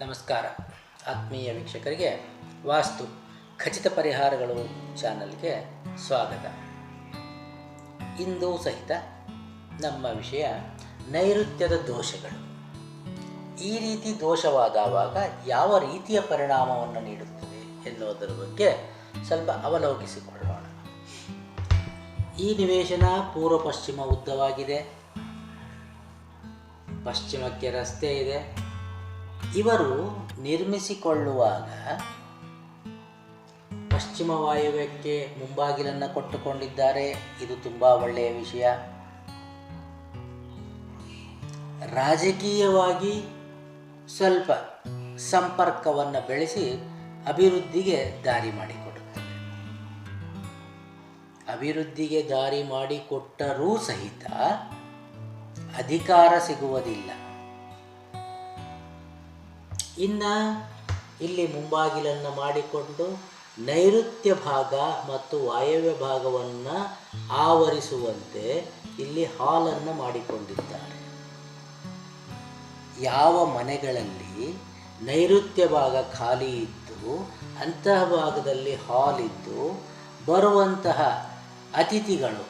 ನಮಸ್ಕಾರ. ಆತ್ಮೀಯ ವೀಕ್ಷಕರಿಗೆ ವಾಸ್ತು ಖಚಿತ ಪರಿಹಾರಗಳು ಚಾನಲ್ಗೆ ಸ್ವಾಗತ. ಇಂದು ಸಹಿತ ನಮ್ಮ ವಿಷಯ ನೈಋತ್ಯದ ದೋಷಗಳು. ಈ ರೀತಿ ದೋಷವಾದವಾಗ ಯಾವ ರೀತಿಯ ಪರಿಣಾಮವನ್ನು ನೀಡುತ್ತದೆ ಎನ್ನುವುದರ ಬಗ್ಗೆ ಸ್ವಲ್ಪ ಅವಲೋಕಿಸಿಕೊಳ್ಳೋಣ. ಈ ನಿವೇಶನ ಪೂರ್ವ ಪಶ್ಚಿಮ ಉದ್ದವಾಗಿದೆ. ಪಶ್ಚಿಮಕ್ಕೆ ರಸ್ತೆ ಇದೆ. ಇವರು ನಿರ್ಮಿಸಿಕೊಳ್ಳುವಾಗ ಪಶ್ಚಿಮ ವಾಯುವ್ಯಕ್ಕೆ ಮುಂಬಾಗಿಲನ್ನು ಕೊಟ್ಟುಕೊಂಡಿದ್ದಾರೆ. ಇದು ತುಂಬ ಒಳ್ಳೆಯ ವಿಷಯ. ರಾಜಕೀಯವಾಗಿ ಸ್ವಲ್ಪ ಸಂಪರ್ಕವನ್ನು ಬೆಳೆಸಿ ಅಭಿವೃದ್ಧಿಗೆ ದಾರಿ ಮಾಡಿಕೊಡುತ್ತದೆ ಅಭಿವೃದ್ಧಿಗೆ ದಾರಿ ಮಾಡಿಕೊಟ್ಟರೂ ಸಹಿತ ಅಧಿಕಾರ ಸಿಗುವುದಿಲ್ಲ. ಇನ್ನು ಇಲ್ಲಿ ಮುಂಬಾಗಿಲನ್ನು ಮಾಡಿಕೊಂಡು ನೈಋತ್ಯ ಭಾಗ ಮತ್ತು ವಾಯವ್ಯ ಭಾಗವನ್ನು ಆವರಿಸುವಂತೆ ಇಲ್ಲಿ ಹಾಲನ್ನು ಮಾಡಿಕೊಂಡಿದ್ದಾರೆ. ಯಾವ ಮನೆಗಳಲ್ಲಿ ನೈಋತ್ಯ ಭಾಗ ಖಾಲಿ ಇದ್ದು ಅಂತಹ ಭಾಗದಲ್ಲಿ ಹಾಲ್ ಇದ್ದು ಬರುವಂತಹ ಅತಿಥಿಗಳು,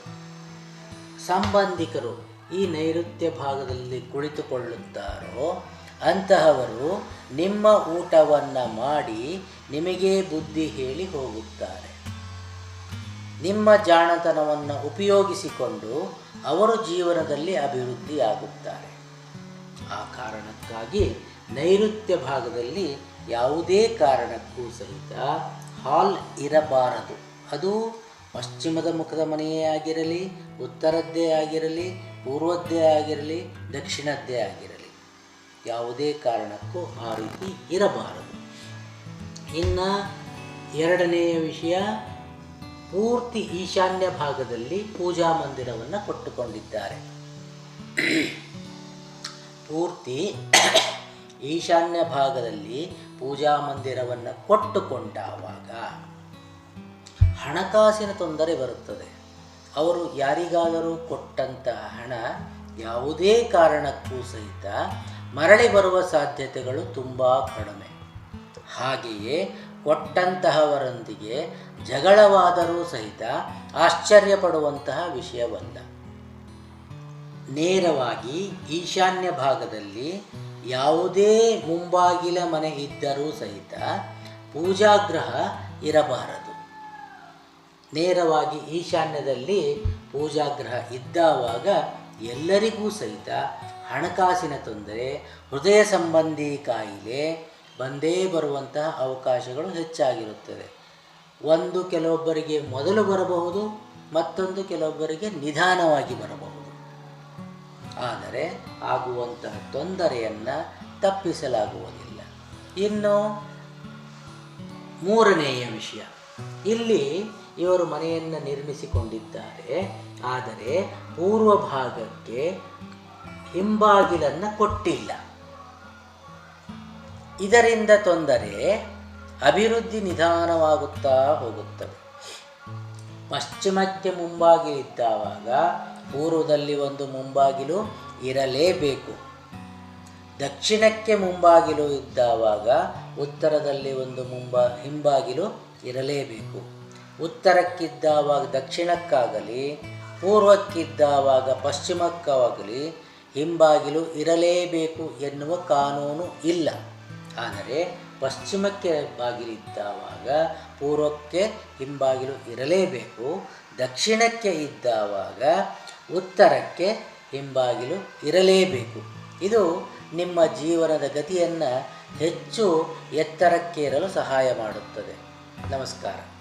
ಸಂಬಂಧಿಕರು ಈ ನೈಋತ್ಯ ಭಾಗದಲ್ಲಿ ಕುಳಿತುಕೊಳ್ಳುತ್ತಾರೋ ಅಂತಹವರು ನಿಮ್ಮ ಊಟವನ್ನು ಮಾಡಿ ನಿಮಗೆ ಬುದ್ಧಿ ಹೇಳಿ ಹೋಗುತ್ತಾರೆ. ನಿಮ್ಮ ಜಾಣತನವನ್ನು ಉಪಯೋಗಿಸಿಕೊಂಡು ಅವರು ಜೀವನದಲ್ಲಿ ಅಭಿವೃದ್ಧಿಯಾಗುತ್ತಾರೆ. ಆ ಕಾರಣಕ್ಕಾಗಿ ನೈಋತ್ಯ ಭಾಗದಲ್ಲಿ ಯಾವುದೇ ಕಾರಣಕ್ಕೂ ಸಹಿತ ಹಾಲ್ ಇರಬಾರದು. ಅದು ಪಶ್ಚಿಮದ ಮುಖದ ಮನೆಯೇ ಆಗಿರಲಿ, ಉತ್ತರದ್ದೇ ಆಗಿರಲಿ, ಪೂರ್ವದ್ದೇ ಆಗಿರಲಿ, ದಕ್ಷಿಣದ್ದೇ ಆಗಿರಲಿ. ಯಾವುದೇ ಕಾರಣಕ್ಕೂ ಆ ರೀತಿ ಇರಬಾರದು. ಇನ್ನು ಎರಡನೆಯ ವಿಷಯ, ಪೂರ್ತಿ ಈಶಾನ್ಯ ಭಾಗದಲ್ಲಿ ಪೂಜಾ ಮಂದಿರವನ್ನು ಕೊಟ್ಟುಕೊಂಡಿದ್ದಾರೆ. ಪೂರ್ತಿ ಈಶಾನ್ಯ ಭಾಗದಲ್ಲಿ ಪೂಜಾ ಮಂದಿರವನ್ನು ಕೊಟ್ಟುಕೊಂಡಾವಾಗ ಹಣಕಾಸಿನ ತೊಂದರೆ ಬರುತ್ತದೆ. ಅವರು ಯಾರಿಗಾದರೂ ಕೊಟ್ಟಂತಹ ಹಣ ಯಾವುದೇ ಕಾರಣಕ್ಕೂ ಸಹಿತ ಮರಳಿ ಬರುವ ಸಾಧ್ಯತೆಗಳು ತುಂಬ ಕಡಿಮೆ. ಹಾಗೆಯೇ ಕೊಟ್ಟಂತಹವರೊಂದಿಗೆ ಜಗಳವಾದರೂ ಸಹಿತ ಆಶ್ಚರ್ಯಪಡುವಂತಹ ವಿಷಯವಲ್ಲ. ನೇರವಾಗಿ ಈಶಾನ್ಯ ಭಾಗದಲ್ಲಿ ಯಾವುದೇ ಮುಂಬಾಗಿಲ ಮನೆ ಇದ್ದರೂ ಸಹಿತ ಪೂಜಾಗ್ರಹ ಇರಬಾರದು. ನೇರವಾಗಿ ಈಶಾನ್ಯದಲ್ಲಿ ಪೂಜಾಗ್ರಹ ಇದ್ದಾವಾಗ ಎಲ್ಲರಿಗೂ ಸಹಿತ ಹಣಕಾಸಿನ ತೊಂದರೆ, ಹೃದಯ ಸಂಬಂಧಿ ಕಾಯಿಲೆ ಬಂದೇ ಬರುವಂತಹ ಅವಕಾಶಗಳು ಹೆಚ್ಚಾಗಿರುತ್ತದೆ ಒಂದು ಕೆಲವೊಬ್ಬರಿಗೆ ಮೊದಲು ಬರಬಹುದು, ಮತ್ತೊಂದು ಕೆಲವೊಬ್ಬರಿಗೆ ನಿಧಾನವಾಗಿ ಬರಬಹುದು. ಆದರೆ ಆಗುವಂತಹ ತೊಂದರೆಯನ್ನು ತಪ್ಪಿಸಲಾಗುವುದಿಲ್ಲ. ಇನ್ನು ಮೂರನೆಯ ವಿಷಯ, ಇಲ್ಲಿ ಇವರು ಮನೆಯನ್ನು ನಿರ್ಮಿಸಿಕೊಂಡಿದ್ದಾರೆ. ಆದರೆ ಪೂರ್ವ ಭಾಗಕ್ಕೆ ಹಿಂಬಾಗಿಲನ್ನು ಕೊಟ್ಟಿಲ್ಲ. ಇದರಿಂದ ತೊಂದರೆ ಅಭಿವೃದ್ಧಿ ನಿಧಾನವಾಗುತ್ತಾ ಹೋಗುತ್ತದೆ. ಪಶ್ಚಿಮಕ್ಕೆ ಮುಂಬಾಗಿಲಿದ್ದಾವಾಗ ಪೂರ್ವದಲ್ಲಿ ಒಂದು ಮುಂಬಾಗಿಲು ಇರಲೇಬೇಕು. ದಕ್ಷಿಣಕ್ಕೆ ಮುಂಬಾಗಿಲು ಇದ್ದಾವಾಗ ಉತ್ತರದಲ್ಲಿ ಒಂದು ಮುಂಬಾ, ಹಿಂಬಾಗಿಲು ಇರಲೇಬೇಕು. ಉತ್ತರಕ್ಕಿದ್ದಾವಾಗ ದಕ್ಷಿಣಕ್ಕಾಗಲಿ, ಪೂರ್ವಕ್ಕಿದ್ದಾವಾಗ ಪಶ್ಚಿಮಕ್ಕಾಗಲಿ ಹಿಂಬಾಗಿಲು ಇರಲೇಬೇಕು ಎನ್ನುವ ಕಾನೂನು ಇಲ್ಲ. ಆದರೆ ಪಶ್ಚಿಮಕ್ಕೆ ಬಾಗಿಲಿದ್ದಾವಾಗ, ಪೂರ್ವಕ್ಕೆ ಹಿಂಬಾಗಿಲು ಇರಲೇಬೇಕು, ದಕ್ಷಿಣಕ್ಕೆ ಇದ್ದಾವಾಗ ಉತ್ತರಕ್ಕೆ ಹಿಂಬಾಗಿಲು ಇರಲೇಬೇಕು. ಇದು ನಿಮ್ಮ ಜೀವನದ ಗತಿಯನ್ನು ಹೆಚ್ಚು ಎತ್ತರಕ್ಕೇರಲು ಸಹಾಯ ಮಾಡುತ್ತದೆ. ನಮಸ್ಕಾರ.